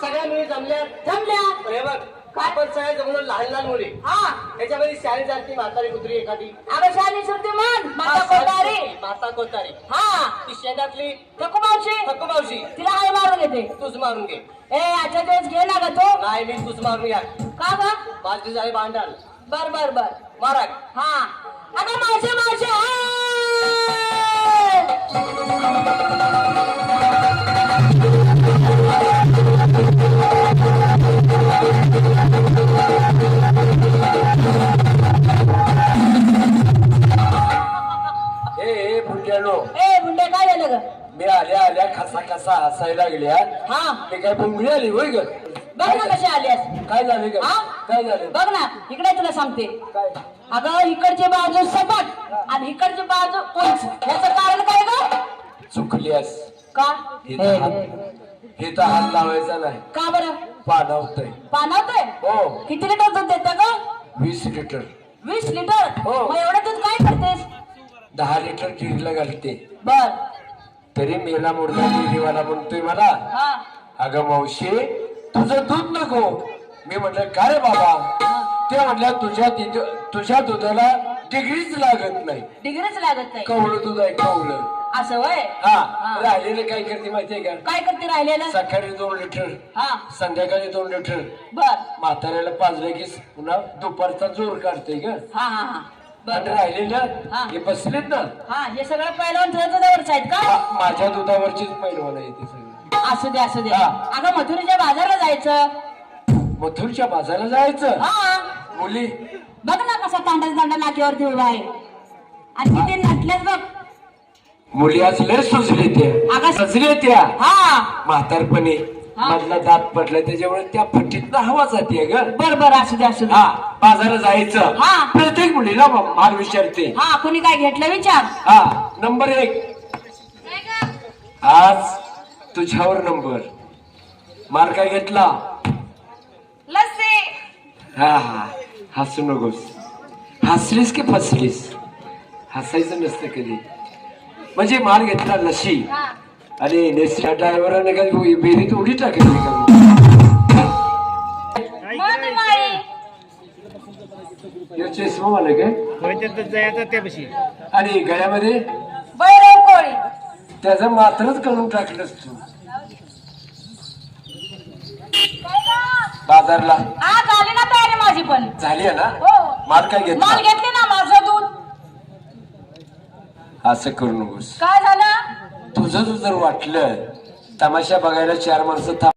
सगळ्या मुली जमल्या. जमल्या? हे बघ आपण सगळ्या जमलो लहान लहान मुली. हा. त्याच्यामध्ये शाळेत जाती म्हातारी कुत्री एखादी. अगं शाली सुरती म्हण. माता कोतारी. माता कोतारी. हा. ती शेतातली ठकू मावशी. मावशी. तिला हाय मारून घेते तूच मारून घे. ए आजच्या दिवस घे ना ग तो. नाही मी तूच मारून घ्या का ग? माझी झाली भांडण बर बर बर. मारा हा. ए फुट्यानो ए गुंडे काय झालं ग? मी आल्या आल्या खसा खसा हसायला लागल्या. हा. मी काय पण मिळाली होय ग? बघ ना कशी आलीस काय झाले ग? हा? काय झालं? बघ ना इकडे तुला सांगते. काय? अगं इकडची बाजू सपाट आणि इकडची बाजू उंच. याचं कारण काय ग? चुकलीस का? हे तर हात- हे तर हात लावायचा नाही. का बरं? पाणवतय पाणवतोय हो. किती लिटर दूध देतं ग? वीस लिटर. वीस लिटर? हो. मग एवढं दहा लिटर टिरीला घालते. बर. तरी मेला मुर्दा टिरीवाला म्हणतोय मला हा. अगं मावशी तुझं दूध नको. मी म्हटलं का रे बाबा? ते म्हटलं तुझ्या तिथं तुझ्या दुधाला डिग्रीच लागत नाही. डिग्रीच लागत नाही. कवळं दूध आहे कवळं. असं वय हा. हा. राहिलेलं काय करते माहितीये का? काय करते राहिलेलं? सकाळी दोन लिटर हा. संध्याकाळी दोन लिटर. बर. म्हाताऱ्याला पाजलं की पुन्हा दुपारचा जोर काढते ग. हा हा हा. आणि राहिलेलं हा. हे बसलेत ना. हा हे सगळं पहिलवान तुझ्या दुधावरच आहेत का? माझ्या दुधावरचीच पैलवान येते सगळं. असू दे असू दे. हा. अगं मथुरीच्या बाजारला जायचं. मथुरच्या बाजाराला जायचं? हा. मुली. बघ ना कसा तांडा तांडा नाक्यावरती उभा आहे. आणि किती नटल्यास बघ. मुली आज लय सुजले त्या. सजले त्या. हा. म्हातारपणे. मधला दात पडला त्याच्यामुळे त्या फट्टीतनं हवा जाते ग. बर बर असू दे असू दे. हा बाजारात जायचं. हा. प्रत्येक मुलीला म- माल विचारते. हा कुणी काय घेतलं विचार? हा नंबर एक. आज तुझ्यावर नंबर. मार काय घेतला? लस्सी. हा हा. हसू नकोस. हसलीस की फसलीस? हसायचं नसतं कधी. म्हणजे मार घेतला लशी आणि नेसच्या ड्रायव्हराने काय बेरीत उडी टाकली का? चष्मा मला काय? आणि गळ्यामध्ये? त्याचं मात्रच करून टाकलंस तू. बाजारला. आज आली ना तयारी माझी पण. झाली आहे ना? हो. माल काय माल घेतला घेतले ना माझं दूध. असं करू नकोस. काय झालं? तुझं जर वाटलं तमाशा बघायला चार माणसं थांब